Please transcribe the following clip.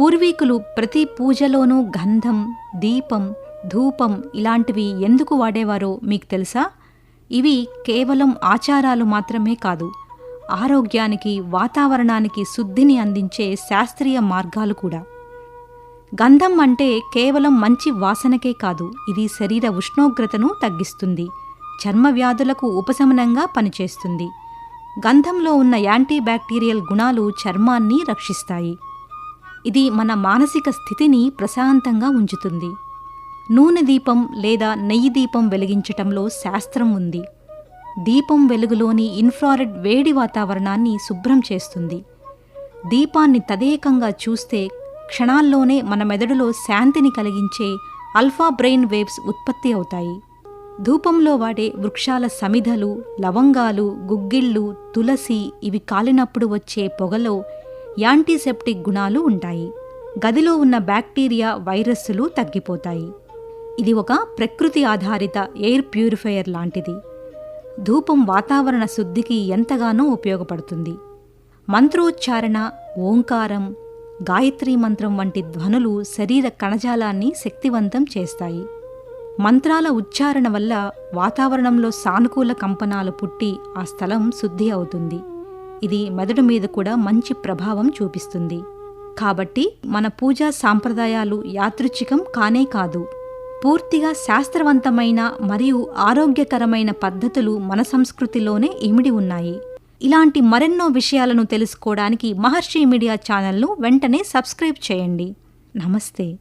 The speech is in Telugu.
పూర్వీకులు ప్రతి పూజలోనూ గంధం దీపం ధూపం ఇలాంటివి ఎందుకు వాడేవారో మీకు తెలుసా? ఇవి కేవలం ఆచారాలు మాత్రమే కాదు. ఆరోగ్యానికి వాతావరణానికి శుద్ధిని అందించే శాస్త్రీయ మార్గాలు కూడా. గంధం అంటే కేవలం మంచి వాసనకే కాదు ఇది శరీర ఉష్ణోగ్రతను తగ్గిస్తుంది చర్మ వ్యాధులకు ఉపశమనంగా పనిచేస్తుంది. గంధంలో ఉన్న యాంటీ బ్యాక్టీరియల్ గుణాలు చర్మాన్ని రక్షిస్తాయి. ఇది మన మానసిక స్థితిని ప్రశాంతంగా ఉంచుతుంది. నూనె దీపం లేదా నెయ్యి దీపం వెలిగించటంలో శాస్త్రం ఉంది. దీపం వెలుగులోని ఇన్ఫ్రారెడ్ వేడి వాతావరణాన్ని శుభ్రం చేస్తుంది. దీపాన్ని తదేకంగా చూస్తే క్షణాల్లోనే మన మెదడులో శాంతిని కలిగించే అల్ఫా బ్రెయిన్ వేవ్స్ ఉత్పత్తి అవుతాయి. ధూపంలో వాడే వృక్షాల సమిధలు లవంగాలు గుగ్గిళ్ళు తులసి ఇవి కాలినప్పుడు వచ్చే పొగలో యాంటీసెప్టిక్ గుణాలు ఉంటాయి. గదిలో ఉన్న బ్యాక్టీరియా వైరస్సులు తగ్గిపోతాయి. ఇది ఒక ప్రకృతి ఆధారిత ఎయిర్ ప్యూరిఫైయర్ లాంటిది. ధూపం వాతావరణ శుద్ధికి ఎంతగానో ఉపయోగపడుతుంది. మంత్రోచ్చారణ ఓంకారం గాయత్రీ మంత్రం వంటి ధ్వనులు శరీర కణజాలాన్ని శక్తివంతం చేస్తాయి. మంత్రాల ఉచ్చారణ వల్ల వాతావరణంలో సానుకూల కంపనాలు పుట్టి ఆ స్థలం శుద్ధి అవుతుంది. ఇది మెదడు మీద కూడా మంచి ప్రభావం చూపిస్తుంది. కాబట్టి మన పూజా సాంప్రదాయాలు యాదృచ్ఛికం కానే కాదు. పూర్తిగా శాస్త్రవంతమైన మరియు ఆరోగ్యకరమైన పద్ధతులు మన సంస్కృతిలోనే ఇమిడి ఉన్నాయి. ఇలాంటి మరెన్నో విషయాలను తెలుసుకోవడానికి మహర్షి మీడియా ఛానల్ను వెంటనే సబ్స్క్రైబ్ చేయండి. నమస్తే.